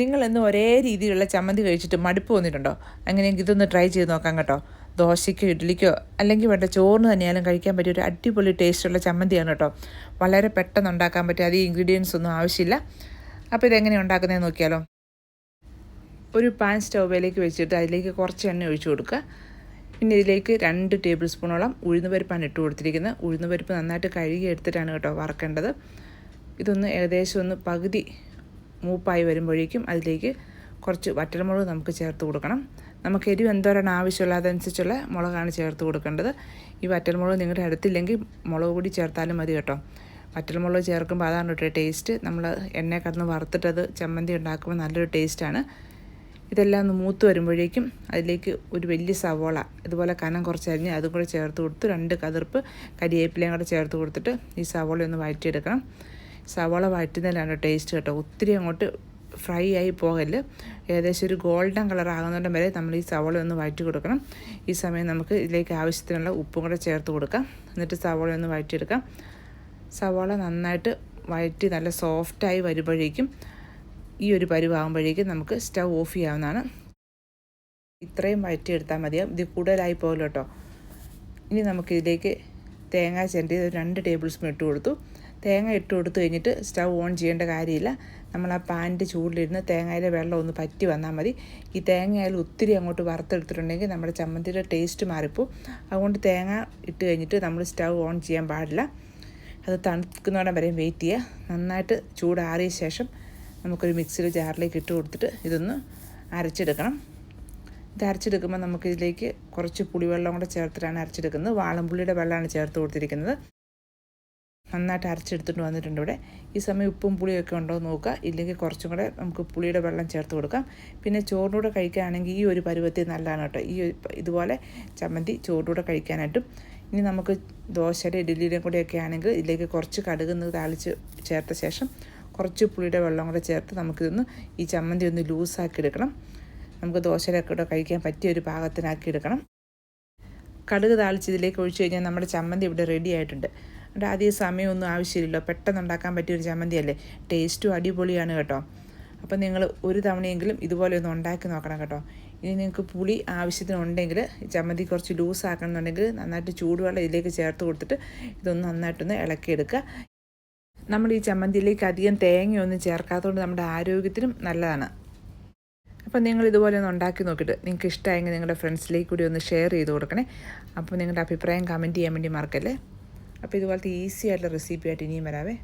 നിങ്ങൾ ഇന്ന് ഒരേ രീതിയിലുള്ള ചമ്മന്തി കഴിച്ചിട്ട് മടുപ്പ് വന്നിട്ടുണ്ടോ അങ്ങനെയെങ്കിൽ ഇതൊന്ന് ട്രൈ ചെയ്ത് നോക്കാം കേട്ടോ. ദോശയ്ക്കോ ഇഡ്ഡലിക്കോ അല്ലെങ്കിൽ വേണ്ട ചോറിന് തന്നെയാലും കഴിക്കാൻ പറ്റിയ ഒരു അടിപൊളി ടേസ്റ്റുള്ള ചമ്മന്തിയാണ് കേട്ടോ. വളരെ പെട്ടെന്ന് ഉണ്ടാക്കാൻ പറ്റിയ അധികം ഇൻഗ്രീഡിയൻസ് ഒന്നും ആവശ്യമില്ല. അപ്പോൾ ഇതെങ്ങനെ ഉണ്ടാക്കുന്നതെന്ന് നോക്കിയാലോ. ഒരു പാൻ സ്റ്റൗവിലേക്ക് വെച്ചിട്ട് അതിലേക്ക് കുറച്ച് എണ്ണ ഒഴിച്ചു കൊടുക്കുക. പിന്നെ ഇതിലേക്ക് രണ്ട് ടേബിൾ സ്പൂണോളം ഉഴുന്ന് പരിപ്പാണ് ഇട്ട് കൊടുത്തിരിക്കുന്നത്. ഉഴുന്ന് പരിപ്പ് നന്നായിട്ട് കഴുകി എടുത്തിട്ടാണ് കേട്ടോ വറക്കേണ്ടത്. ഇതൊന്ന് ഏകദേശം ഒന്ന് പകുതി മൂപ്പായി വരുമ്പോഴേക്കും അതിലേക്ക് കുറച്ച് വറ്റൽമുളക് നമുക്ക് ചേർത്ത് കൊടുക്കണം. നമുക്ക് എരിവ് എന്തോരാണ് ആവശ്യമുള്ള അതനുസരിച്ചുള്ള മുളകാണ് ചേർത്ത് കൊടുക്കേണ്ടത്. ഈ വറ്റൽമുളക് നിങ്ങളുടെ അടുത്തില്ലെങ്കിൽ മുളക് പൊടി ചേർത്താലും മതി കേട്ടോ. വറ്റൽമുളക് ചേർക്കുമ്പോൾ അതാണ് കേട്ടോ ടേസ്റ്റ്. നമ്മൾ എണ്ണ കടന്ന് വറുത്തിട്ടത് ചമ്മന്തി ഉണ്ടാക്കുമ്പോൾ നല്ലൊരു ടേസ്റ്റാണ്. ഇതെല്ലാം ഒന്ന് മൂത്ത് വരുമ്പോഴേക്കും അതിലേക്ക് ഒരു വലിയ സവോള ഇതുപോലെ കനം കുറച്ച് അരിഞ്ഞ് അതും കൂടെ ചേർത്ത് കൊടുത്ത് രണ്ട് കതിർപ്പ് കരിയേപ്പിലയും കൂടെ ചേർത്ത് കൊടുത്തിട്ട് ഈ സവോള ഒന്ന് വഴറ്റിയെടുക്കണം. സവോള വഴറ്റുന്നതിലാണ് ടേസ്റ്റ് കേട്ടോ. ഒത്തിരി അങ്ങോട്ട് ഫ്രൈ ആയി പോകൽ. ഏകദേശം ഒരു ഗോൾഡൻ കളർ ആകുന്നിടം വരെ നമ്മൾ ഈ സവോള ഒന്ന് വഴറ്റി കൊടുക്കണം. ഈ സമയം നമുക്ക് ഇതിലേക്ക് ആവശ്യത്തിനുള്ള ഉപ്പും കൂടെ ചേർത്ത് കൊടുക്കാം. എന്നിട്ട് സവോള ഒന്ന് വഴറ്റിയെടുക്കാം. സവോള നന്നായിട്ട് വഴറ്റി നല്ല സോഫ്റ്റായി വരുമ്പോഴേക്കും ഈ ഒരു പരുവാകുമ്പോഴേക്കും നമുക്ക് സ്റ്റൗ ഓഫ് ചെയ്യാവുന്നതാണ്. ഇത്രയും വഴറ്റിയെടുത്താൽ മതിയാവും. ഇത് കൂടുതലായി പോകല്ലോ കേട്ടോ. ഇനി നമുക്കിതിലേക്ക് തേങ്ങ ചിരണ്ടി ഒരു രണ്ട് ടേബിൾ സ്പൂൺ ഇട്ട് കൊടുത്തു. തേങ്ങ ഇട്ട് കൊടുത്തു കഴിഞ്ഞിട്ട് സ്റ്റൗ ഓൺ ചെയ്യേണ്ട കാര്യമില്ല. നമ്മൾ ആ പാനിന്റെ ചൂടിലിരുന്ന് തേങ്ങയിലെ വെള്ളം ഒന്ന് പറ്റി വന്നാൽ മതി. ഈ തേങ്ങയായാലും ഒത്തിരി അങ്ങോട്ട് വറുത്തെടുത്തിട്ടുണ്ടെങ്കിൽ നമ്മുടെ ചമ്മന്തിയുടെ ടേസ്റ്റ് മാറിപ്പോവും. അതുകൊണ്ട് തേങ്ങ ഇട്ട് കഴിഞ്ഞിട്ട് നമ്മൾ സ്റ്റൗ ഓൺ ചെയ്യാൻ പാടില്ല. അത് തണുക്കുന്നോടം വരെയും വെയിറ്റ് ചെയ്യുക. നന്നായിട്ട് ചൂടാറിയ ശേഷം നമുക്കൊരു മിക്സിയിൽ ജാറിലേക്ക് ഇട്ട് കൊടുത്തിട്ട് ഇതൊന്ന് അരച്ചെടുക്കണം. ഇത് അരച്ചെടുക്കുമ്പോൾ നമുക്കിതിലേക്ക് കുറച്ച് പുളിവെള്ളം കൂടെ ചേർത്തിട്ടാണ് അരച്ചെടുക്കുന്നത്. വാളംപുള്ളിയുടെ വെള്ളമാണ് ചേർത്ത് കൊടുത്തിരിക്കുന്നത്. നന്നായിട്ട് അരച്ചെടുത്തിട്ട് വന്നിട്ടുണ്ട് ഇവിടെ. ഈ സമയം ഉപ്പും പുളിയൊക്കെ ഉണ്ടോ എന്ന് നോക്കുക. ഇല്ലെങ്കിൽ കുറച്ചും കൂടെ നമുക്ക് പുളിയുടെ വെള്ളം ചേർത്ത് കൊടുക്കാം. പിന്നെ ചോറിനൂടെ കഴിക്കുകയാണെങ്കിൽ ഈ ഒരു പരുവത്തിൽ നല്ലതാണ് കേട്ടോ. ഈ ഇതുപോലെ ചമ്മന്തി ചോറിനൂടെ കഴിക്കാനായിട്ടും. ഇനി നമുക്ക് ദോശയുടെ ഇഡ്ഡലിയുടെയും ഒക്കെ ആണെങ്കിൽ ഇതിലേക്ക് കുറച്ച് കടുക് താളിച്ച് ചേർത്ത ശേഷം കുറച്ച് പുളിയുടെ വെള്ളം കൂടെ ചേർത്ത് നമുക്കിതൊന്ന് ഈ ചമ്മന്തി ഒന്ന് ലൂസാക്കി എടുക്കണം. നമുക്ക് ദോശയിലൊക്കെ കൂടെ കഴിക്കാൻ പറ്റിയ ഒരു പാകത്തിനാക്കി എടുക്കണം. കടുക് താളിച്ച് ഇതിലേക്ക് ഒഴിച്ചു കഴിഞ്ഞാൽ നമ്മുടെ ചമ്മന്തി ഇവിടെ റെഡി ആയിട്ടുണ്ട്. അതുകൊണ്ട് അധികം സമയമൊന്നും ആവശ്യമില്ലല്ലോ. പെട്ടെന്ന് ഉണ്ടാക്കാൻ പറ്റിയ ഒരു ചമ്മന്തി അല്ലേ ടേസ്റ്റും അടിപൊളിയാണ് കേട്ടോ. അപ്പം നിങ്ങൾ ഒരു തവണയെങ്കിലും ഇതുപോലെ ഒന്ന് ഉണ്ടാക്കി നോക്കണം കേട്ടോ. ഇനി നിങ്ങൾക്ക് പുളി ആവശ്യത്തിനുണ്ടെങ്കിൽ ചമ്മന്തി കുറച്ച് ലൂസ് ആക്കണമെന്നുണ്ടെങ്കിൽ നന്നായിട്ട് ചൂടുവെള്ളം ഇതിലേക്ക് ചേർത്ത് കൊടുത്തിട്ട് ഇതൊന്ന് നന്നായിട്ടൊന്ന് ഇളക്കിയെടുക്കുക. നമ്മൾ ഈ ചമ്മന്തിയിലേക്ക് അധികം തേങ്ങയൊന്നും ചേർക്കാത്തതുകൊണ്ട് നമ്മുടെ ആരോഗ്യത്തിനും നല്ലതാണ്. അപ്പം നിങ്ങൾ ഇതുപോലെ ഒന്ന് ഉണ്ടാക്കി നോക്കിയിട്ട് നിങ്ങൾക്ക് ഇഷ്ടമായെങ്കിൽ നിങ്ങളുടെ ഫ്രണ്ട്സിലേക്ക് കൂടി ഒന്ന് ഷെയർ ചെയ്ത് കൊടുക്കണേ. അപ്പോൾ നിങ്ങളുടെ അഭിപ്രായം കമന്റ് ചെയ്യാൻ വേണ്ടി മറക്കല്ലേ? അപ്പോൾ ഇതുപോലത്തെ ഈസി ആയിട്ടുള്ള റെസിപ്പി ആയിട്ട് ഇനിയും വരാവേ.